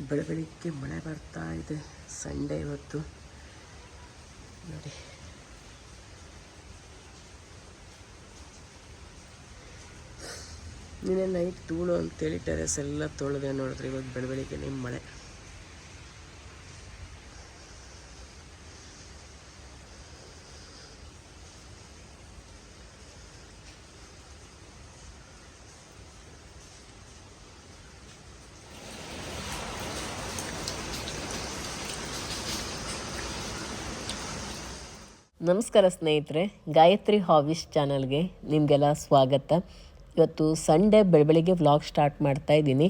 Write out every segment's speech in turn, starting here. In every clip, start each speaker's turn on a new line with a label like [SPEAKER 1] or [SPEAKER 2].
[SPEAKER 1] ಬೆಳಬೆಳಿಗ್ಗೆ ಮಳೆ ಬರ್ತಾ ಇದೆ. ಸಂಡೇ ಇವತ್ತು. ನೋಡಿ. ನಿನ್ನೆ ನೈಟ್ ಧೂಳು ಅಂತೇಳಿ ಟೆರೆಸ್ ಎಲ್ಲ ತೊಳೆದೆ ನೋಡಿದ್ರೆ ಇವತ್ತು ಬೆಳಬೆಳಿಗ್ಗೆ ಮಳೆ. ನಮಸ್ಕಾರ ಸ್ನೇಹಿತರೆ, ಗಾಯತ್ರಿ ಹಾವಿಸ್ ಚಾನಲ್ಗೆ ನಿಮಗೆಲ್ಲ ಸ್ವಾಗತ. ಇವತ್ತು ಸಂಡೇ ಬೆಳಬೆಳಿಗ್ಗೆ ವ್ಲಾಗ್ ಸ್ಟಾರ್ಟ್ ಮಾಡ್ತಾ ಇದ್ದೀನಿ.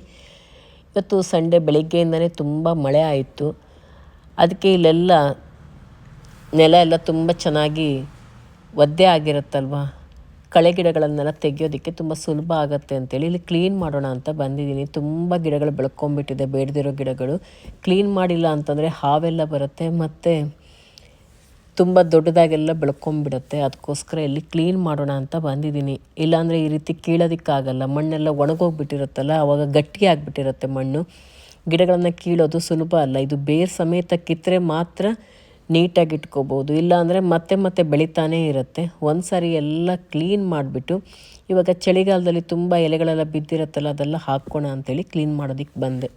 [SPEAKER 1] ಇವತ್ತು ಸಂಡೇ ಬೆಳಿಗ್ಗೆಯಿಂದನೇ ತುಂಬ ಮಳೆ ಆಯಿತು. ಅದಕ್ಕೆ ಇಲ್ಲೆಲ್ಲ ನೆಲ ಎಲ್ಲ ತುಂಬ ಚೆನ್ನಾಗಿ ಒದ್ದೆ ಆಗಿರುತ್ತಲ್ವ? ಕಳೆ ಗಿಡಗಳನ್ನೆಲ್ಲ ತೆಗೆಯೋದಕ್ಕೆ ತುಂಬ ಸುಲಭ ಆಗುತ್ತೆ ಅಂತೇಳಿ ಇಲ್ಲಿ ಕ್ಲೀನ್ ಮಾಡೋಣ ಅಂತ ಬಂದಿದ್ದೀನಿ. ತುಂಬ ಗಿಡಗಳು ಬೆಳ್ಕೊಂಬಿಟ್ಟಿದೆ ಬೇಡದಿರೋ ಗಿಡಗಳು. ಕ್ಲೀನ್ ಮಾಡಿಲ್ಲ ಅಂತಂದರೆ ಹಾವೆಲ್ಲ ಬರುತ್ತೆ. ಮತ್ತು ತುಂಬ ದೊಡ್ಡದಾಗೆಲ್ಲ ಬೆಳ್ಕೊಂಬಿಡುತ್ತೆ. ಅದಕ್ಕೋಸ್ಕರ ಇಲ್ಲಿ ಕ್ಲೀನ್ ಮಾಡೋಣ ಅಂತ ಬಂದಿದ್ದೀನಿ. ಇಲ್ಲಾಂದರೆ ಈ ರೀತಿ ಕೀಳೋದಕ್ಕಾಗಲ್ಲ. ಮಣ್ಣೆಲ್ಲ ಒಣಗೋಗ್ಬಿಟ್ಟಿರುತ್ತಲ್ಲ ಆವಾಗ ಗಟ್ಟಿ ಆಗಿಬಿಟ್ಟಿರುತ್ತೆ ಮಣ್ಣು. ಗಿಡಗಳನ್ನು ಕೀಳೋದು ಸುಲಭ ಅಲ್ಲ. ಇದು ಬೇರೆ ಸಮೇತ ಕಿತ್ತರೆ ಮಾತ್ರ ನೀಟಾಗಿ ಇಟ್ಕೋಬೋದು. ಇಲ್ಲಾಂದರೆ ಮತ್ತೆ ಮತ್ತೆ ಬೆಳಿತಾನೇ ಇರುತ್ತೆ. ಒಂದು ಸಾರಿ ಎಲ್ಲ ಕ್ಲೀನ್ ಮಾಡಿಬಿಟ್ಟು, ಇವಾಗ ಚಳಿಗಾಲದಲ್ಲಿ ತುಂಬ ಎಲೆಗಳೆಲ್ಲ ಬಿದ್ದಿರುತ್ತಲ್ಲ, ಅದೆಲ್ಲ ಹಾಕ್ಕೋಣ ಅಂತೇಳಿ ಕ್ಲೀನ್ ಮಾಡೋದಕ್ಕೆ ಬಂದೆ.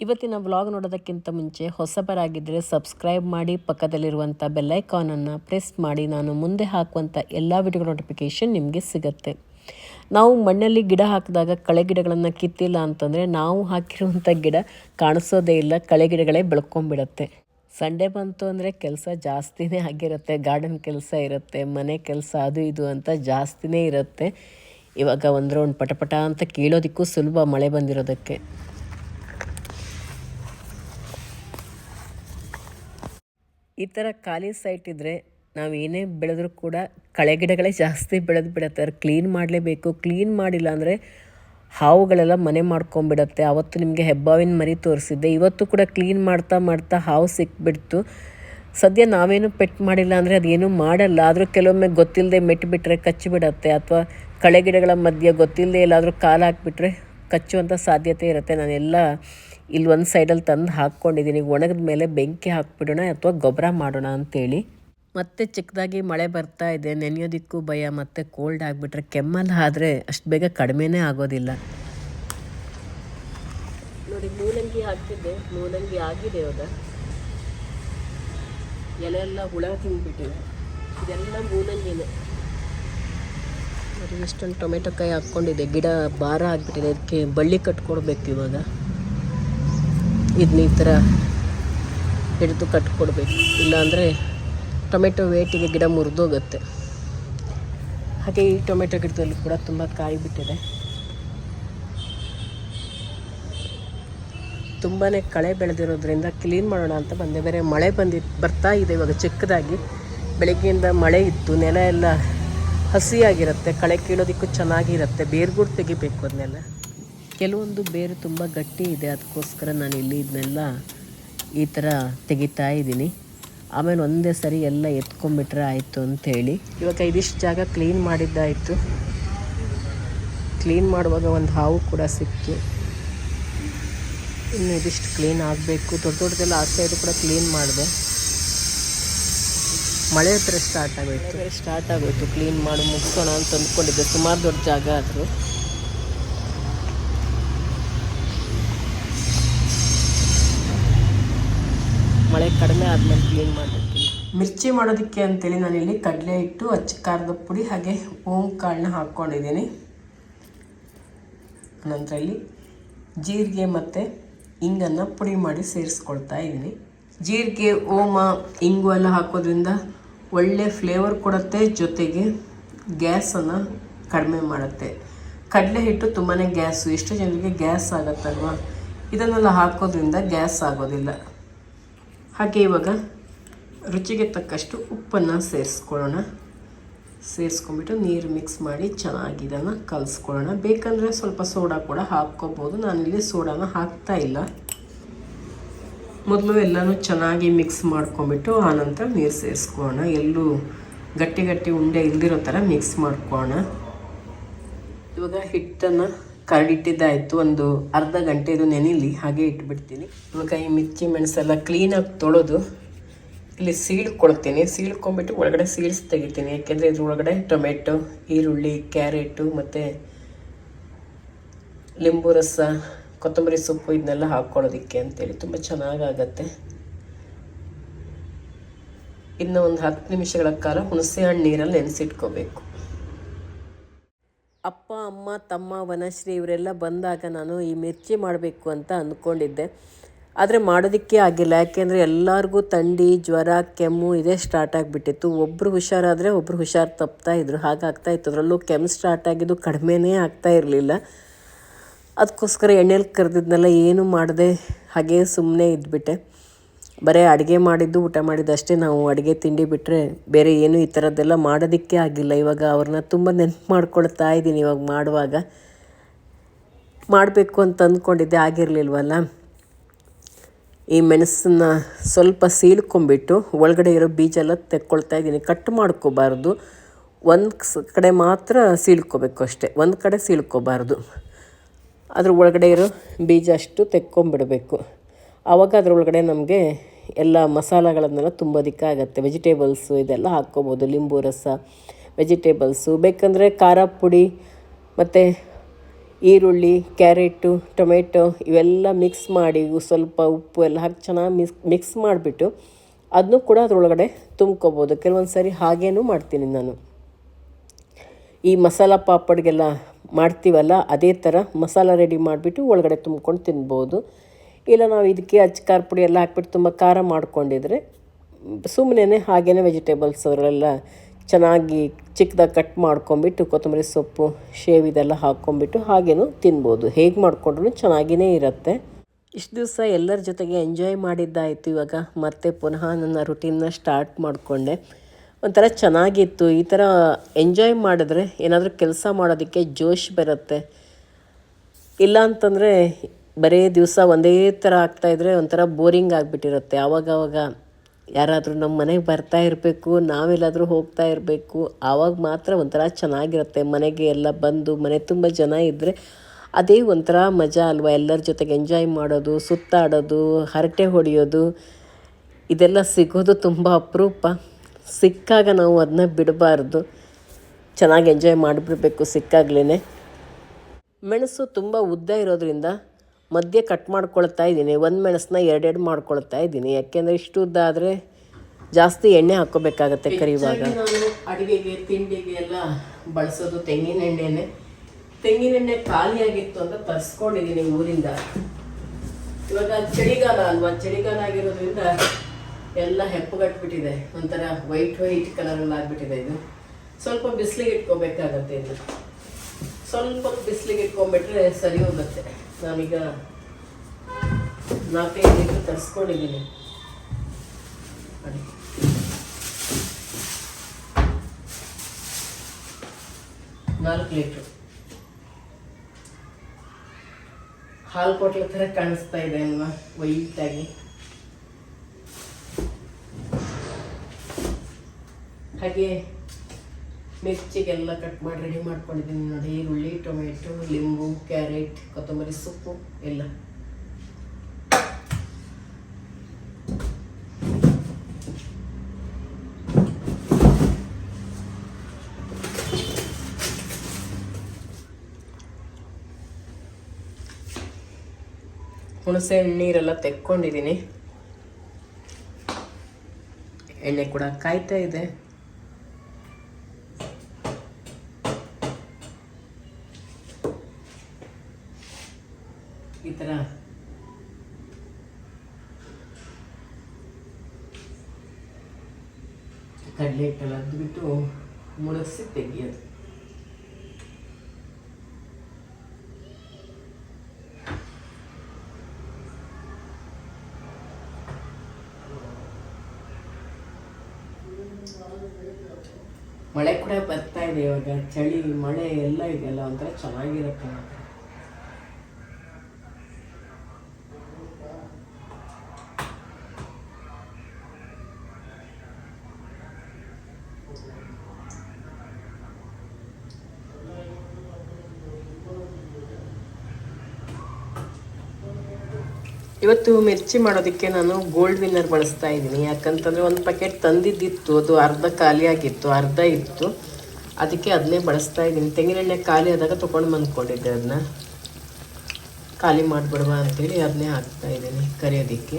[SPEAKER 1] ಇವತ್ತಿನ ವ್ಲಾಗ್ ನೋಡೋದಕ್ಕಿಂತ ಮುಂಚೆ ಹೊಸಬರಾಗಿದ್ದರೆ ಸಬ್ಸ್ಕ್ರೈಬ್ ಮಾಡಿ ಪಕ್ಕದಲ್ಲಿರುವಂಥ ಬೆಲ್ಲೈಕಾನನ್ನು ಪ್ರೆಸ್ ಮಾಡಿ. ನಾನು ಮುಂದೆ ಹಾಕುವಂಥ ಎಲ್ಲ ವಿಡಿಯೋ ನೋಟಿಫಿಕೇಷನ್ ನಿಮಗೆ ಸಿಗುತ್ತೆ. ನಾವು ಮಣ್ಣಲ್ಲಿ ಗಿಡ ಹಾಕಿದಾಗ ಕಳೆ ಗಿಡಗಳನ್ನು ಕಿತ್ತಿಲ್ಲ ಅಂತಂದರೆ ನಾವು ಹಾಕಿರುವಂಥ ಗಿಡ ಕಾಣಿಸೋದೇ ಇಲ್ಲ, ಕಳೆ ಗಿಡಗಳೇ ಬೆಳ್ಕೊಂಬಿಡತ್ತೆ ಸಂಡೇ ಬಂತು ಅಂದರೆ ಕೆಲಸ ಜಾಸ್ತಿನೇ ಆಗಿರುತ್ತೆ ಗಾರ್ಡನ್ ಕೆಲಸ ಇರುತ್ತೆ, ಮನೆ ಕೆಲಸ ಅದು ಇದು ಅಂತ ಜಾಸ್ತಿನೇ ಇರುತ್ತೆ. ಇವಾಗ ಒಂದು ರೌಂಡ್ ಪಟಪಟ ಅಂತ ಕೀಳೋದಕ್ಕೂ ಸುಲಭ ಮಳೆ ಬಂದಿರೋದಕ್ಕೆ. ಈ ಥರ ಖಾಲಿ ಸೈಟ್ ಇದ್ದರೆ ನಾವು ಏನೇ ಬೆಳೆದ್ರೂ ಕೂಡ ಕಳೆ ಗಿಡಗಳೇ ಜಾಸ್ತಿ ಬೆಳೆದು ಬಿಡುತ್ತೆ. ಕ್ಲೀನ್ ಮಾಡಲೇಬೇಕು. ಕ್ಲೀನ್ ಮಾಡಿಲ್ಲ ಅಂದರೆ ಹಾವುಗಳೆಲ್ಲ ಮನೆ ಮಾಡ್ಕೊಂಬಿಡತ್ತೆ. ಆವತ್ತು ನಿಮಗೆ ಹೆಬ್ಬಾವಿನ ಮರಿ ತೋರಿಸಿದ್ದೆ. ಇವತ್ತು ಕೂಡ ಕ್ಲೀನ್ ಮಾಡ್ತಾ ಮಾಡ್ತಾ ಹಾವು ಸಿಕ್ಬಿಡ್ತು. ಸದ್ಯ ನಾವೇನು ಪೆಟ್ ಮಾಡಿಲ್ಲ ಅಂದರೆ ಅದೇನು ಮಾಡಲ್ಲ. ಆದರೂ ಕೆಲವೊಮ್ಮೆ ಗೊತ್ತಿಲ್ಲದೆ ಮೆಟ್ಬಿಟ್ರೆ ಕಚ್ಚಿಬಿಡತ್ತೆ. ಅಥವಾ ಕಳೆ ಗಿಡಗಳ ಮಧ್ಯೆ ಗೊತ್ತಿಲ್ಲದೆ ಎಲ್ಲಾದರೂ ಕಾಲು ಹಾಕಿಬಿಟ್ರೆ ಕಚ್ಚುವಂಥ ಸಾಧ್ಯತೆ ಇರುತ್ತೆ. ನಾನೆಲ್ಲ ಇಲ್ಲಿ ಒಂದು ಸೈಡಲ್ಲಿ ತಂದು ಹಾಕ್ಕೊಂಡಿದ್ದೀನಿ ಒಣಗಿದ ಮೇಲೆ ಬೆಂಕಿ ಹಾಕ್ಬಿಡೋಣ ಅಥವಾ ಗೊಬ್ಬರ ಮಾಡೋಣ ಅಂತೇಳಿ. ಮತ್ತೆ ಚಿಕ್ಕದಾಗಿ ಮಳೆ ಬರ್ತಾ ಇದೆ. ನೆನೆಯೋದಿಕ್ಕೂ ಭಯ, ಮತ್ತೆ ಕೋಲ್ಡ್ ಆಗಿಬಿಟ್ರೆ ಕೆಮ್ಮಲ್ಲಿ ಆದರೆ ಅಷ್ಟು ಬೇಗ ಕಡಿಮೆನೇ ಆಗೋದಿಲ್ಲ. ನೋಡಿ, ಮೂಲಂಗಿ ಹಾಕ್ತಿದ್ದೆ. ಮೂಲಂಗಿ ಆಗಿದೆ ಇವಾಗ. ಎಲೆ ಎಲ್ಲ ಹುಳ ತಿಂದ್ಬಿಟ್ಟಿದೆ. ಇದೆಲ್ಲ ಮೂಲಂಗಿನೇ. ನೋಡಿ ಎಷ್ಟೊಂದು ಟೊಮೆಟೊ ಕಾಯಿ ಹಾಕ್ಕೊಂಡಿದೆ ಗಿಡ ಭಾರ ಆಗಿಬಿಟ್ಟಿದೆ. ಅದಕ್ಕೆ ಬಳ್ಳಿ ಕಟ್ಕೊಡ್ಬೇಕು ಇವಾಗ. ಇದನ್ನ ಈ ಥರ ಹಿಡಿದು ಕಟ್ಕೊಡ್ಬೇಕು. ಇಲ್ಲಾಂದರೆ ಟೊಮೆಟೊ ವೇಟಿಗೆ ಗಿಡ ಮುರಿದೋಗುತ್ತೆ. ಹಾಗೆ ಈ ಟೊಮೆಟೊ ಗಿಡದಲ್ಲಿ ಕೂಡ ತುಂಬ ಕಾಯಿ ಬಿಟ್ಟಿದೆ. ತುಂಬಾ ಕಳೆ ಬೆಳೆದಿರೋದ್ರಿಂದ ಕ್ಲೀನ್ ಮಾಡೋಣ ಅಂತ ಬಂದೆ. ಬೇರೆ ಮಳೆ ಬಂದಿ, ಬರ್ತಾ ಇದೆ. ಇವಾಗ ಚಿಕ್ಕದಾಗಿ. ಬೆಳಗ್ಗೆಯಿಂದ ಮಳೆ ಇತ್ತು. ನೆಲ ಎಲ್ಲ ಹಸಿಯಾಗಿರುತ್ತೆ. ಕಳೆ ಕೀಳೋದಕ್ಕೂ ಚೆನ್ನಾಗಿರುತ್ತೆ. ಬೇರ್ಗೂಡು ತೆಗಿಬೇಕು ಅದನ್ನೆಲ್ಲ ಕೆಲವೊಂದು ಬೇರು ತುಂಬ ಗಟ್ಟಿ ಇದೆ, ಅದಕ್ಕೋಸ್ಕರ ನಾನು ಇಲ್ಲಿ ಇದನ್ನೆಲ್ಲ ಈ ಥರ ತೆಗಿತಾ ಇದ್ದೀನಿ. ಆಮೇಲೆ ಒಂದೇ ಸರಿ ಎಲ್ಲ ಎತ್ಕೊಂಡ್ಬಿಟ್ರೆ ಆಯಿತು ಅಂಥೇಳಿ. ಇವಾಗ ಇದಿಷ್ಟು ಜಾಗ ಕ್ಲೀನ್ ಮಾಡಿದ್ದಾಯಿತು. ಕ್ಲೀನ್ ಮಾಡುವಾಗ ಒಂದು ಹಾವು ಕೂಡ ಸಿಕ್ತು. ಇನ್ನು ಇದಿಷ್ಟು ಕ್ಲೀನ್ ಆಗಬೇಕು. ದೊಡ್ಡ ದೊಡ್ಡದೆಲ್ಲ ಆ ಸೈಡು ಕೂಡ ಕ್ಲೀನ್ ಮಾಡಿದೆ. ಮಳೆ ಹತ್ರ ಸ್ಟಾರ್ಟ್ ಆಗೋಯ್ತು. ಸ್ಟಾರ್ಟ್ ಆಗೋಯ್ತು. ಕ್ಲೀನ್ ಮಾಡಿ, ಮುಗಿಸೋಣ ಅಂತ ಅಂದ್ಕೊಂಡಿದ್ದೆ. ಸುಮಾರು ದೊಡ್ಡ ಜಾಗ ಆದರೂ. ಆದಮೇಲೆ ಕ್ಲೀನ್ ಮಾಡಿರ್ತೀನಿ. ಮಿರ್ಚಿ ಮಾಡೋದಕ್ಕೆ ಅಂತೇಳಿ ನಾನಿಲ್ಲಿ ಕಡಲೆ ಹಿಟ್ಟು, ಅಚ್ಚ ಖಾರದ ಪುಡಿ ಹಾಗೆ ಓಂ ಕಾಳನ್ನ ಹಾಕ್ಕೊಂಡಿದ್ದೀನಿ. ನಂತರ ಇಲ್ಲಿ ಜೀರಿಗೆ ಮತ್ತು ಇಂಗನ್ನು ಪುಡಿ ಮಾಡಿ ಸೇರಿಸ್ಕೊಳ್ತಾ ಇದ್ದೀನಿ. ಜೀರಿಗೆ, ಓಮ, ಇಂಗು ಎಲ್ಲ ಹಾಕೋದ್ರಿಂದ ಒಳ್ಳೆ ಫ್ಲೇವರ್ ಕೊಡುತ್ತೆ, ಜೊತೆಗೆ ಗ್ಯಾಸನ್ನು ಕಡಿಮೆ ಮಾಡುತ್ತೆ. ಕಡಲೆ ಹಿಟ್ಟು ತುಂಬಾ ಗ್ಯಾಸು ಎಷ್ಟು ಜನರಿಗೆ ಗ್ಯಾಸ್ ಆಗುತ್ತಲ್ವ? ಇದನ್ನೆಲ್ಲ ಹಾಕೋದ್ರಿಂದ ಗ್ಯಾಸ್ ಆಗೋದಿಲ್ಲ. ಹಾಗೆ ಇವಾಗ ರುಚಿಗೆ ತಕ್ಕಷ್ಟು ಉಪ್ಪನ್ನು ಸೇರಿಸ್ಕೊಳ್ಳೋಣ. ಸೇರಿಸ್ಕೊಂಬಿಟ್ಟು ನೀರು ಮಿಕ್ಸ್ ಮಾಡಿ ಚೆನ್ನಾಗಿ ಇದನ್ನು ಕಲಿಸ್ಕೊಳ್ಳೋಣ. ಬೇಕಂದರೆ ಸ್ವಲ್ಪ ಸೋಡಾ ಕೂಡ ಹಾಕ್ಕೋಬೋದು. ನಾನಿಲ್ಲಿ ಸೋಡಾನ ಹಾಕ್ತಾ ಇಲ್ಲ. ಮೊದಲು ಎಲ್ಲನೂ ಚೆನ್ನಾಗಿ ಮಿಕ್ಸ್ ಮಾಡ್ಕೊಂಬಿಟ್ಟು ಆನಂತರ ನೀರು ಸೇರಿಸ್ಕೊಳ್ಳೋಣ. ಎಲ್ಲೂ ಗಟ್ಟಿ ಗಟ್ಟಿ ಉಂಡೆ ಇಲ್ದಿರೋ ಥರ ಮಿಕ್ಸ್ ಮಾಡ್ಕೊಳ್ಳೋಣ. ಇವಾಗ ಹಿಟ್ಟನ್ನು ಕರಡಿಟ್ಟಿದ್ದಾಯಿತು. ಒಂದು ಅರ್ಧ ಗಂಟೆ ಇದು ನೆನಿಲಿ, ಹಾಗೆ ಇಟ್ಬಿಡ್ತೀನಿ. ಈ ಮಿರ್ಚಿ ಮೆಣಸೆಲ್ಲ ಕ್ಲೀನಾಗಿ ತೊಳೆದು ಇಲ್ಲಿ ಸೀಳ್ಕೊಳ್ತೀನಿ. ಸೀಳ್ಕೊಂಬಿಟ್ಟು ಒಳಗಡೆ ಸೀಡ್ಸ್ ತೆಗಿತೀನಿ. ಯಾಕೆಂದರೆ ಇದ್ರ ಒಳಗಡೆ ಟೊಮೆಟೊ, ಈರುಳ್ಳಿ, ಕ್ಯಾರೆಟು ಮತ್ತು ಲಿಂಬು ರಸ, ಕೊತ್ತಂಬರಿ ಸೊಪ್ಪು ಇದನ್ನೆಲ್ಲ ಹಾಕ್ಕೊಳ್ಳೋದಕ್ಕೆ ಅಂತೇಳಿ. ತುಂಬ ಚೆನ್ನಾಗಾಗತ್ತೆ. ಇನ್ನು ಒಂದು ಹತ್ತು ನಿಮಿಷಗಳ ಕಾಲ ಹುಣಸೆ ಹಣ್ಣು ನೀರಲ್ಲಿ ನೆನೆಸಿಟ್ಕೋಬೇಕು. ಅಪ್ಪ, ಅಮ್ಮ, ತಮ್ಮ, ವನಶ್ರೀ ಇವರೆಲ್ಲ ಬಂದಾಗ ನಾನು ಈ ಮಿರ್ಚಿ ಮಾಡಬೇಕು ಅಂತ ಅಂದ್ಕೊಂಡಿದ್ದೆ. ಆದರೆ ಮಾಡೋದಕ್ಕೆ ಆಗಿಲ್ಲ. ಯಾಕೆಂದರೆ ಎಲ್ಲರಿಗೂ ಥಂಡಿ, ಜ್ವರ, ಕೆಮ್ಮು ಇದೇ ಸ್ಟಾರ್ಟ್ ಆಗಿಬಿಟ್ಟಿತ್ತು. ಒಬ್ಬರು ಹುಷಾರಾದರೆ ಒಬ್ಬರು ಹುಷಾರು ತಪ್ತಾ ಇದ್ರು. ಹಾಗಾಗ್ತಾ ಇತ್ತು. ಅದರಲ್ಲೂ ಕೆಮ್ಮು ಸ್ಟಾರ್ಟ್ ಆಗಿದ್ದು ಕಡಿಮೆನೇ ಆಗ್ತಾ ಇರಲಿಲ್ಲ. ಅದಕ್ಕೋಸ್ಕರ ಎಣ್ಣೆಲಿ ಕರೆದಿದ್ನೆಲ್ಲ ಏನು ಮಾಡದೆ ಹಾಗೇ ಸುಮ್ಮನೆ ಇದ್ಬಿಟ್ಟೆ. ಬರೀ ಅಡುಗೆ ಮಾಡಿದ್ದು, ಊಟ ಮಾಡಿದ್ದಷ್ಟೇ ನಾವು ಅಡುಗೆ ತಿಂಡಿ ಬಿಟ್ಟರೆ ಬೇರೆ ಏನು ಈ ಥರದ್ದೆಲ್ಲ ಮಾಡೋದಕ್ಕೆ ಆಗಿಲ್ಲ. ಇವಾಗ ಅವ್ರನ್ನ ತುಂಬ ನೆನಪು ಮಾಡ್ಕೊಳ್ತಾ ಇದ್ದೀನಿ ಇವಾಗ ಮಾಡುವಾಗ. ಮಾಡಬೇಕು ಅಂತ ಅಂದ್ಕೊಂಡಿದ್ದೆ, ಆಗಿರಲಿಲ್ವಲ್ಲ. ಈ ಮೆಣಸನ್ನ ಸ್ವಲ್ಪ ಸೀಳ್ಕೊಂಬಿಟ್ಟು ಒಳಗಡೆ ಇರೋ ಬೀಜ ಎಲ್ಲ ತೆಕ್ಕೊಳ್ತಾ ಇದ್ದೀನಿ. ಕಟ್ ಮಾಡ್ಕೋಬಾರ್ದು. ಒಂದು ಕಡೆ ಮಾತ್ರ ಸೀಳ್ಕೋಬೇಕು ಅಷ್ಟೇ. ಒಂದು ಕಡೆ ಸೀಳ್ಕೋಬಾರ್ದು. ಅದ್ರ ಒಳಗಡೆ ಇರೋ ಬೀಜ ಅಷ್ಟು ತೆಕ್ಕೊಂಬಿಡಬೇಕು. ಆವಾಗ ಅದರೊಳಗಡೆ ನಮಗೆ ಎಲ್ಲ ಮಸಾಲೆಗಳನ್ನೆಲ್ಲ ತುಂಬೋದಕ್ಕಾಗತ್ತೆ ವೆಜಿಟೇಬಲ್ಸು ಇದೆಲ್ಲ ಹಾಕ್ಕೋಬೋದು, ಲಿಂಬು ರಸ ವೆಜಿಟೇಬಲ್ಸು ಬೇಕಂದರೆ ಖಾರ ಪುಡಿ ಮತ್ತು ಈರುಳ್ಳಿ ಕ್ಯಾರೆಟು ಟೊಮೆಟೊ ಇವೆಲ್ಲ ಮಿಕ್ಸ್ ಮಾಡಿ ಸ್ವಲ್ಪ ಉಪ್ಪು ಎಲ್ಲ ಹಾಕಿ ಚೆನ್ನಾಗಿ ಮಿಕ್ಸ್ ಮಿಕ್ಸ್ ಮಾಡಿಬಿಟ್ಟು ಅದನ್ನೂ ಕೂಡ ಅದರೊಳಗಡೆ ತುಂಬ್ಕೋಬೋದು. ಕೆಲವೊಂದು ಸಾರಿ ಹಾಗೇನೂ ಮಾಡ್ತೀನಿ ನಾನು. ಈ ಮಸಾಲ ಪಾಪಡ್ಗೆಲ್ಲ ಮಾಡ್ತೀವಲ್ಲ, ಅದೇ ಥರ ಮಸಾಲ ರೆಡಿ ಮಾಡಿಬಿಟ್ಟು ಒಳಗಡೆ ತುಂಬ್ಕೊಂಡು ತಿನ್ಬೋದು. ಇಲ್ಲ, ನಾವು ಇದಕ್ಕೆ ಅಚ್ಚ ಖಾರ ಪುಡಿ ಎಲ್ಲ ಹಾಕ್ಬಿಟ್ಟು ತುಂಬ ಖಾರ ಮಾಡ್ಕೊಂಡಿದ್ರೆ ಸುಮ್ಮನೆ ಹಾಗೇ ವೆಜಿಟೇಬಲ್ಸ್ ಅವರೆಲ್ಲ ಚೆನ್ನಾಗಿ ಚಿಕ್ಕದಾಗಿ ಕಟ್ ಮಾಡ್ಕೊಂಬಿಟ್ಟು ಕೊತ್ತಂಬರಿ ಸೊಪ್ಪು, ಶೇವ್ ಇದೆಲ್ಲ ಹಾಕ್ಕೊಂಬಿಟ್ಟು ಹಾಗೇನು ತಿನ್ಬೋದು. ಹೇಗೆ ಮಾಡಿಕೊಂಡ್ರೂ ಚೆನ್ನಾಗಿಯೇ ಇರುತ್ತೆ. ಇಷ್ಟು ದಿವಸ ಎಲ್ಲರ ಜೊತೆಗೆ ಎಂಜಾಯ್ ಮಾಡಿದ್ದಾಯಿತು ಇವಾಗ. ಮತ್ತೆ ಪುನಃ ನನ್ನ ರುಟೀನ್ನ ಸ್ಟಾರ್ಟ್ ಮಾಡಿಕೊಂಡೆ. ಒಂಥರ ಚೆನ್ನಾಗಿತ್ತು. ಈ ಥರ ಎಂಜಾಯ್ ಮಾಡಿದ್ರೆ ಏನಾದರೂ ಕೆಲಸ ಮಾಡೋದಕ್ಕೆ ಜೋಶ್ ಬರುತ್ತೆ. ಇಲ್ಲ ಅಂತಂದರೆ ಬರೇ ದಿವಸ ಒಂದೇ ಥರ ಆಗ್ತಾಯಿದ್ರೆ ಒಂಥರ ಬೋರಿಂಗ್ ಆಗಿಬಿಟ್ಟಿರುತ್ತೆ. ಆವಾಗವಾಗ ಯಾರಾದರೂ ನಮ್ಮ ಮನೆಗೆ ಬರ್ತಾ ಇರಬೇಕು, ನಾವೆಲ್ಲಾದರೂ ಹೋಗ್ತಾ ಇರಬೇಕು, ಆವಾಗ ಮಾತ್ರ ಒಂಥರ ಚೆನ್ನಾಗಿರುತ್ತೆ. ಮನೆಗೆ ಎಲ್ಲ ಬಂದು ಮನೆ ತುಂಬ ಜನ ಇದ್ದರೆ ಅದೇ ಒಂಥರ ಮಜಾ ಅಲ್ವಾ? ಎಲ್ಲರ ಜೊತೆಗೆ ಎಂಜಾಯ್ ಮಾಡೋದು, ಸುತ್ತಾಡೋದು, ಹರಟೆ ಹೊಡೆಯೋದು, ಇದೆಲ್ಲ ಸಿಗೋದು ತುಂಬ ಅಪರೂಪ. ಸಿಕ್ಕಾಗ ನಾವು ಅದನ್ನ ಬಿಡಬಾರ್ದು. ಚೆನ್ನಾಗಿ ಎಂಜಾಯ್ ಮಾಡಿಬಿಡ್ಬೇಕು ಸಿಕ್ಕಾಗ್ಲೇ ಮೆಣಸು ತುಂಬ ಉದ್ದ ಇರೋದ್ರಿಂದ ಮಧ್ಯೆ ಕಟ್ ಮಾಡ್ಕೊಳ್ತಾ ಇದ್ದೀನಿ. ಒಂದು ಮೆಣಸನ್ನ ಎರಡೆರಡು ಮಾಡ್ಕೊಳ್ತಾ ಇದ್ದೀನಿ. ಯಾಕೆಂದರೆ ಇಷ್ಟು ಉದ್ದ ಆದರೆ ಜಾಸ್ತಿ ಎಣ್ಣೆ ಹಾಕೋಬೇಕಾಗತ್ತೆ ಕರಿಯುವಾಗ ನಾನು ಅಡುಗೆಗೆ ತಿಂಡಿಗೆ ಎಲ್ಲ ಬಳಸೋದು ತೆಂಗಿನ ಎಣ್ಣೆನೆ. ತೆಂಗಿನ ಎಣ್ಣೆ ಖಾಲಿಯಾಗಿತ್ತು ಅಂತ ತರಿಸ್ಕೊಂಡಿದ್ದೀನಿ ಊರಿಂದ. ಇವಾಗ ಚಳಿಗಾಲ ಅಲ್ವಾ? ಚಳಿಗಾಲ ಆಗಿರೋದ್ರಿಂದ ಎಲ್ಲ ಹೆಪ್ಪುಗಟ್ಬಿಟ್ಟಿದೆ. ಒಂಥರ ವೈಟ್ ವೈಟ್ ಕಲರಲ್ಲಿ ಆಗಿಬಿಟ್ಟಿದೆ ಇದು. ಸ್ವಲ್ಪ ಬಿಸಿಲಿಗೆ ಇಟ್ಕೋಬೇಕಾಗತ್ತೆ ಇದು. ಸ್ವಲ್ಪ ಬಿಸಿಲಿಗೆ ಇಟ್ಕೊಂಡ್ಬಿಟ್ರೆ ಸರಿ ಹೋಗುತ್ತೆ. ನಾನೀಗ ನಾಲ್ಕೈದು ಲೀಟ್ರ್ ತರಿಸ್ಕೊಂಡಿದ್ದೀನಿ ನಾಲ್ಕು ಲೀಟ್ರ್. ಹಾಲು ಕೊಟ್ಲ ಥರ ಕಾಣಿಸ್ತಾ ಇದೆ ಅಲ್ವಾ? ವೈಟಾಗಿ ಹಾಗೆ ಮಿರ್ಚಿಗೆಲ್ಲ ಕಟ್ ಮಾಡಿ ರೆಡಿ ಮಾಡ್ಕೊಂಡಿದ್ದೀನಿ ನೋಡಿ. ಈರುಳ್ಳಿ, ಟೊಮೆಟೊ, ಲಿಂಬು, ಕ್ಯಾರೆಟ್, ಕೊತ್ತಂಬರಿ, ಸೊಪ್ಪು ಎಲ್ಲ. ಹುಣಸೆ ನೀರೆಲ್ಲ ತೆಕ್ಕೊಂಡಿದ್ದೀನಿ. ಎಣ್ಣೆ ಕೂಡ ಕಾಯ್ತಾ ಇದೆ ಈ ಥರ ಕಡಲೆ ಹಿಟ್ಟೆಲ್ಲ ಅದ್ಬಿಟ್ಟು ಮುಳುಗಿಸಿ ತೆಗಿಯೋದು ಮಳೆ ಕೂಡ ಬರ್ತಾ ಇದೆ ಇವಾಗ ಚಳಿ ಮಳೆ ಎಲ್ಲ ಇದೆಯಲ್ಲ ಒಂಥರ ಚೆನ್ನಾಗಿರುತ್ತೆ. ಇವತ್ತು ಮಿರ್ಚಿ ಮಾಡೋದಕ್ಕೆ ನಾನು ಗೋಲ್ಡ್ ವಿನ್ನರ್ ಬಳಸ್ತಾ ಇದ್ದೀನಿ. ಯಾಕಂತಂದರೆ ಒಂದು ಪ್ಯಾಕೆಟ್ ತಂದಿದ್ದಿತ್ತು. ಅದು ಅರ್ಧ ಖಾಲಿಯಾಗಿತ್ತು ಅರ್ಧ ಇತ್ತು. ಅದಕ್ಕೆ ಅದನ್ನೇ ಬಳಸ್ತಾ ಇದ್ದೀನಿ. ತೆಂಗಿನೆಣ್ಣೆ ಖಾಲಿ ಆದಾಗ ತೊಗೊಂಡು ಬಂದ್ಕೊಂಡಿದ್ದೆ ಅದನ್ನ ಖಾಲಿ ಮಾಡಿಬಿಡುವ ಅಂತೇಳಿ ಅದನ್ನೇ ಹಾಕ್ತಾ ಇದ್ದೀನಿ ಕರಿಯೋದಕ್ಕೆ.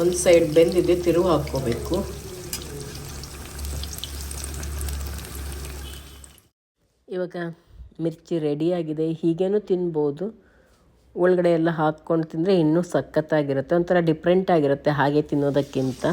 [SPEAKER 1] ಒಂದು ಸೈಡ್ ಬೆಂದಿದೆ ತಿರುವು ಹಾಕ್ಕೋಬೇಕು. ಇವಾಗ ಮಿರ್ಚಿ ರೆಡಿಯಾಗಿದೆ ಹೀಗೇನೂ ತಿನ್ಬೋದು. ಒಳಗಡೆ ಎಲ್ಲ ಹಾಕ್ಕೊಂಡು ತಿಂದರೆ ಇನ್ನೂ ಸಖತ್ತಾಗಿರುತ್ತೆ. ಒಂಥರ ಡಿಫ್ರೆಂಟ್ ಆಗಿರುತ್ತೆ ಹಾಗೆ ತಿನ್ನೋದಕ್ಕಿಂತ.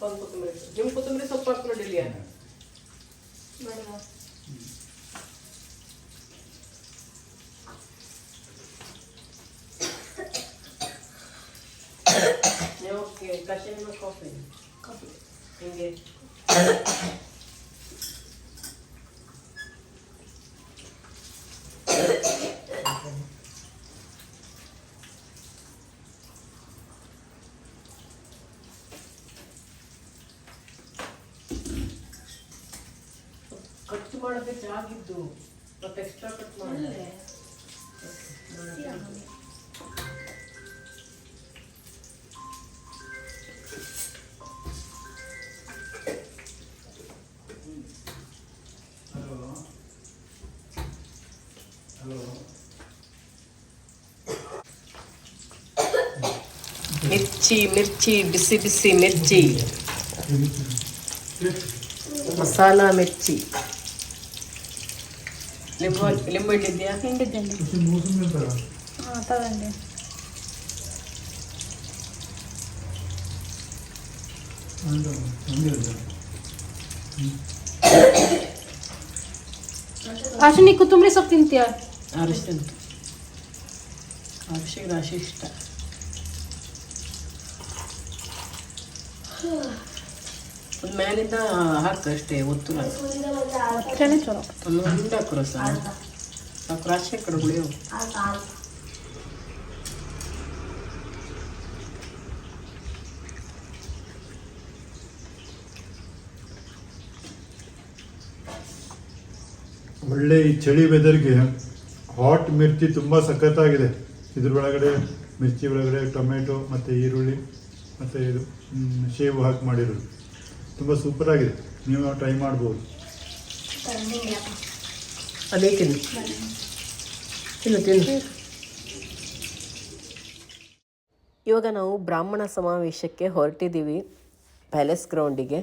[SPEAKER 1] ಅಪ್ಪ ಕೊತ್ತಂಬರಿ ನಿಮ್ಮ ಕೊತ್ತಂಬರಿ ಸೊಪ್ಪು ಹಾಕಿ ನೋಡಿ ಇಲ್ಲಿ ಓಕೆ ಕಷಾಯ ಕಾಫಿ ಕಾಫಿ ಹಿಂಗೆ ಕಟ್ ಮಾಡೋದಕ್ಕೆ ಆಗಿದ್ದು ಮತ್ತೆ ಎಕ್ಸ್ಟ್ರಾ ಕಟ್ ಮಾಡಿ
[SPEAKER 2] ಹಲೋ ಹಲೋ
[SPEAKER 1] ಮಿರ್ಚಿ ಮಿರ್ಚಿ ಬಿಸಿ ಬಿಸಿ ಮಿರ್ಚಿ ಮಸಾಲ ಮಿರ್ಚಿ ಲಿಂಬು ಲಿಂಬು ಇಟ್ಟಿದ್ಯಾ
[SPEAKER 3] ಹಿಂಡಿದ್ದಂడి
[SPEAKER 2] ಮತ್ತೆ ಮೂಸಂಬಿ ಅಂತಾರ
[SPEAKER 3] ತಗೊಂಡೆ
[SPEAKER 2] ಅಂತ ಹಂಗೆ ಅಲ್ಲ
[SPEAKER 3] ಆಶು ನೀ ಕೊತ್ತಂಬರಿ ಸೊಪ್ಪು ತಿಂತೀಯ
[SPEAKER 1] ಅರಿಶಿನ ಅರಿಶಿನ ರಾಶಿ ಇಷ್ಟ ಮೇಲಿಂದ ಹಾಕು ಅಷ್ಟೇ ಒತ್ತು
[SPEAKER 3] ಅಷ್ಟೇನೆ ಚಲೋ.
[SPEAKER 1] ಒಂದು ಹಿಂದೆ ಹಾಕು ರಸ. ಸಾಕು ರಾಶಿ ಕಡೆ ಉಳಿಯವು
[SPEAKER 2] ಒಳ್ಳೆ ಈ ಚಳಿ ವೆದರ್ಗೆ ಹಾಟ್ ಮಿರ್ಚಿ ತುಂಬ ಸಖತ್ತಾಗಿದೆ. ಇದ್ರ ಒಳಗಡೆ ಮಿರ್ಚಿ ಒಳಗಡೆ ಟೊಮೆಟೊ ಮತ್ತು ಈರುಳ್ಳಿ ಮತ್ತು ಇದು ಸೇಬು ಶೇವು ಹಾಕಿ ಮಾಡಿರೋದು. ತುಂಬ ಸೂಪರ್ ಆಗಿದೆ. ನೀವು ಟ್ರೈ ಮಾಡ್ಬೋದು.
[SPEAKER 1] ಅದೇ ತಿನ್ನು. ತಿನ್ನು ತಿನ್ನು. ಇವಾಗ ನಾವು ಬ್ರಾಹ್ಮಣ ಸಮಾವೇಶಕ್ಕೆ ಹೊರಟಿದ್ದೀವಿ. ಪ್ಯಾಲೇಸ್ ಗ್ರೌಂಡಿಗೆ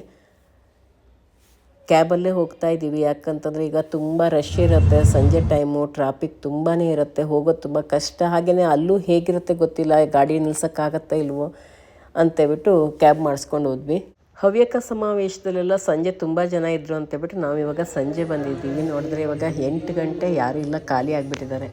[SPEAKER 1] ಕ್ಯಾಬಲ್ಲೇ ಹೋಗ್ತಾ ಇದ್ದೀವಿ. ಯಾಕಂತಂದರೆ ಈಗ ತುಂಬ ರಶ್ ಇರುತ್ತೆ. ಸಂಜೆ ಟೈಮು ಟ್ರಾಫಿಕ್ ತುಂಬಾ ಇರುತ್ತೆ. ಹೋಗೋದು ತುಂಬ ಕಷ್ಟ. ಹಾಗೆಯೇ ಅಲ್ಲೂ ಹೇಗಿರುತ್ತೆ ಗೊತ್ತಿಲ್ಲ. ಗಾಡಿ ನಿಲ್ಸೋಕ್ಕಾಗತ್ತಾ ಇಲ್ವೋ ಅಂತೇಳ್ಬಿಟ್ಟು ಕ್ಯಾಬ್ ಮಾಡಿಸ್ಕೊಂಡು ಹೋದ್ವಿ. ಹವ್ಯಕ ಸಮಾವೇಶದಲ್ಲೆಲ್ಲ ಸಂಜೆ ತುಂಬ ಜನ ಇದ್ದರು ಅಂತೇಳ್ಬಿಟ್ಟು ನಾವು ಇವಾಗ ಸಂಜೆ ಬಂದಿದ್ದೀವಿ. ನೋಡಿದ್ರೆ ಇವಾಗ ಎಂಟು ಗಂಟೆ ಯಾರೂ ಇಲ್ಲ, ಖಾಲಿ ಆಗಿಬಿಟ್ಟಿದ್ದಾರೆ.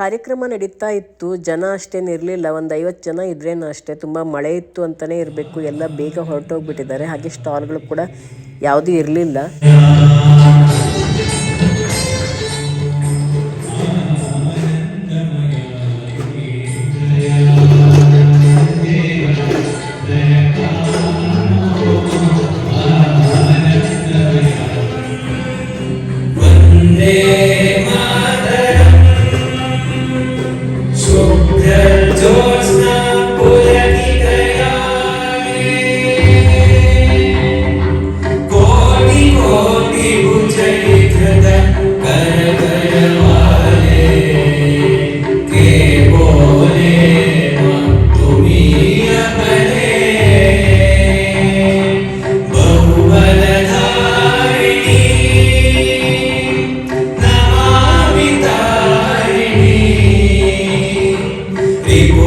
[SPEAKER 1] ಕಾರ್ಯಕ್ರಮ ನಡೀತಾ ಇತ್ತು. ಜನ ಅಷ್ಟೇನು ಇರಲಿಲ್ಲ. ಒಂದು ಐವತ್ತು ಜನ ಇದ್ರೇನು ಅಷ್ಟೇ. ತುಂಬ ಮಳೆ ಇತ್ತು ಅಂತಲೇ ಇರಬೇಕು. ಎಲ್ಲ ಬೇಗ ಹೊರಟೋಗ್ಬಿಟ್ಟಿದ್ದಾರೆ. ಹಾಗೆ ಸ್ಟಾಲ್ಗಳು ಕೂಡ ಯಾವುದೂ ಇರಲಿಲ್ಲ.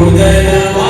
[SPEAKER 4] Hudaya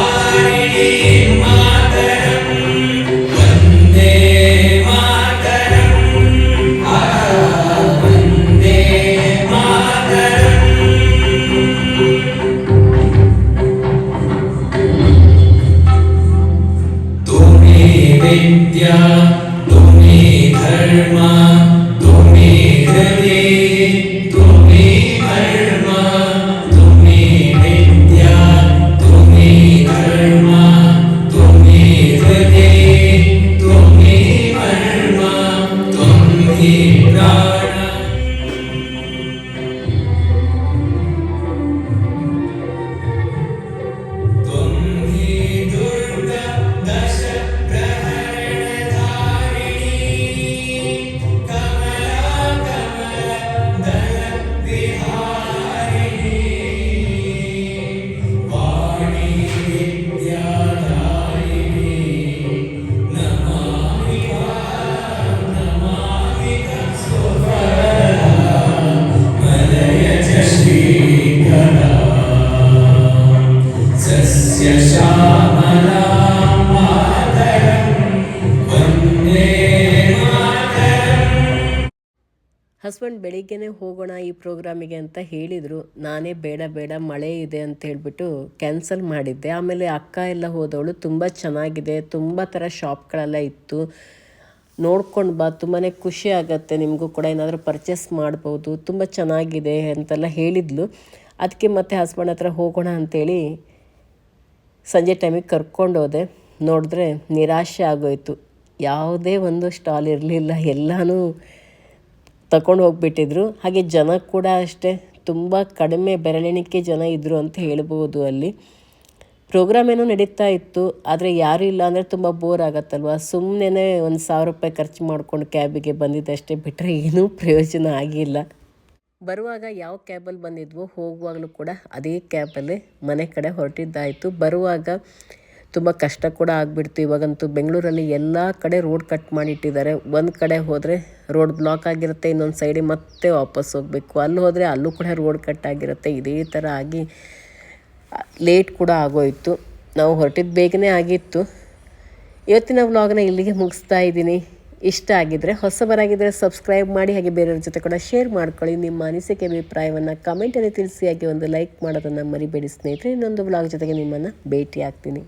[SPEAKER 1] ಹಸ್ಬೆಂಡ್ ಬೆಳಿಗ್ಗೆನೇ ಹೋಗೋಣ ಈ ಪ್ರೋಗ್ರಾಮಿಗೆ ಅಂತ ಹೇಳಿದರು. ನಾನೇ ಬೇಡ ಬೇಡ, ಮಳೆ ಇದೆ ಅಂತ ಹೇಳಿಬಿಟ್ಟು ಕ್ಯಾನ್ಸಲ್ ಮಾಡಿದ್ದೆ. ಆಮೇಲೆ ಅಕ್ಕ ಎಲ್ಲ ಹೋದವಳು ತುಂಬ ಚೆನ್ನಾಗಿದೆ, ತುಂಬ ಥರ ಶಾಪ್ಗಳೆಲ್ಲ ಇತ್ತು. ನೋಡ್ಕೊಂಡು ಬಾ ತುಂಬಾ ಖುಷಿ ಆಗುತ್ತೆ. ನಿಮಗೂ ಕೂಡ ಏನಾದರೂ ಪರ್ಚೇಸ್ ಮಾಡ್ಬೋದು. ತುಂಬ ಚೆನ್ನಾಗಿದೆ ಅಂತೆಲ್ಲ ಹೇಳಿದ್ಲು. ಅದಕ್ಕೆ ಮತ್ತೆ ಹಸ್ಬೆಂಡ್ ಹತ್ರ ಹೋಗೋಣ ಅಂತೇಳಿ ಸಂಜೆ ಟೈಮಿಗೆ ಕರ್ಕೊಂಡು ಹೋದೆ. ನೋಡಿದ್ರೆ ನಿರಾಶೆ ಆಗೋಯ್ತು. ಯಾವುದೇ ಒಂದು ಸ್ಟಾಲ್ ಇರಲಿಲ್ಲ. ಎಲ್ಲನೂ ತಗೊಂಡು ಹೋಗ್ಬಿಟ್ಟಿದ್ರು. ಹಾಗೆ ಜನ ಕೂಡ ಅಷ್ಟೇ, ತುಂಬ ಕಡಿಮೆ ಬೆರಳೆಣಿಕೆ ಜನ ಇದ್ದರು ಅಂತ ಹೇಳ್ಬೋದು ಅಲ್ಲಿ. ಪ್ರೋಗ್ರಾಮ್ ಏನೋ ನಡೀತಾ ಇತ್ತು, ಆದರೆ ಯಾರೂ ಇಲ್ಲ ಅಂದರೆ ತುಂಬ ಬೋರ್ ಆಗತ್ತಲ್ವ? ಸುಮ್ಮನೆ ಒಂದು ಸಾವಿರ ರೂಪಾಯಿ ಖರ್ಚು ಮಾಡ್ಕೊಂಡು ಕ್ಯಾಬಿಗೆ ಬಂದಿದ್ದಷ್ಟೇ ಬಿಟ್ಟರೆ ಏನೂ ಪ್ರಯೋಜನ ಆಗಿಲ್ಲ. ಬರುವಾಗ ಯಾವ ಕ್ಯಾಬಲ್ಲಿ ಬಂದಿದ್ವೋ, ಹೋಗುವಾಗಲೂ ಕೂಡ ಅದೇ ಕ್ಯಾಬಲ್ಲೇ ಮನೆ ಕಡೆ ಹೊರಟಿದ್ದಾಯಿತು. ಬರುವಾಗ ತುಂಬ ಕಷ್ಟ ಕೂಡ ಆಗಿಬಿಡ್ತು. ಇವಾಗಂತೂ ಬೆಂಗಳೂರಲ್ಲಿ ಎಲ್ಲ ಕಡೆ ರೋಡ್ ಕಟ್ ಮಾಡಿಟ್ಟಿದ್ದಾರೆ. ಒಂದು ಕಡೆ ಹೋದರೆ ರೋಡ್ ಬ್ಲಾಕ್ ಆಗಿರುತ್ತೆ, ಇನ್ನೊಂದು ಸೈಡಿಗೆ ಮತ್ತೆ ವಾಪಸ್ ಹೋಗಬೇಕು. ಅಲ್ಲಿ ಹೋದರೆ ಅಲ್ಲೂ ಕೂಡ ರೋಡ್ ಕಟ್ ಆಗಿರುತ್ತೆ. ಇದೇ ಥರ ಆಗಿ ಲೇಟ್ ಕೂಡ ಆಗೋಯಿತು. ನಾವು ಹೊರಟಿದ್ದು ಬೇಗನೆ ಆಗಿತ್ತು. ಇವತ್ತಿನ ವ್ಲಾಗ್ನ ಇಲ್ಲಿಗೆ ಮುಗಿಸ್ತಾ ಇದ್ದೀನಿ. ಇಷ್ಟ ಆಗಿದ್ದರೆ ಹೊಸಬರಾಗಿದ್ದರೆ ಸಬ್ಸ್ಕ್ರೈಬ್ ಮಾಡಿ, ಹಾಗೆ ಬೇರೆಯವ್ರ ಜೊತೆ ಕೂಡ ಶೇರ್ ಮಾಡ್ಕೊಳ್ಳಿ. ನಿಮ್ಮ ಅನಿಸಿಕೆ, ಅಭಿಪ್ರಾಯವನ್ನು ಕಮೆಂಟಲ್ಲಿ ತಿಳಿಸಿ, ಹಾಗೆ ಒಂದು ಲೈಕ್ ಮಾಡೋದನ್ನು ಮರಿಬೇಡಿ ಸ್ನೇಹಿತರೆ. ಇನ್ನೊಂದು ವ್ಲಾಗ್ ಜೊತೆಗೆ ನಿಮ್ಮನ್ನು ಭೇಟಿ ಆಗ್ತೀನಿ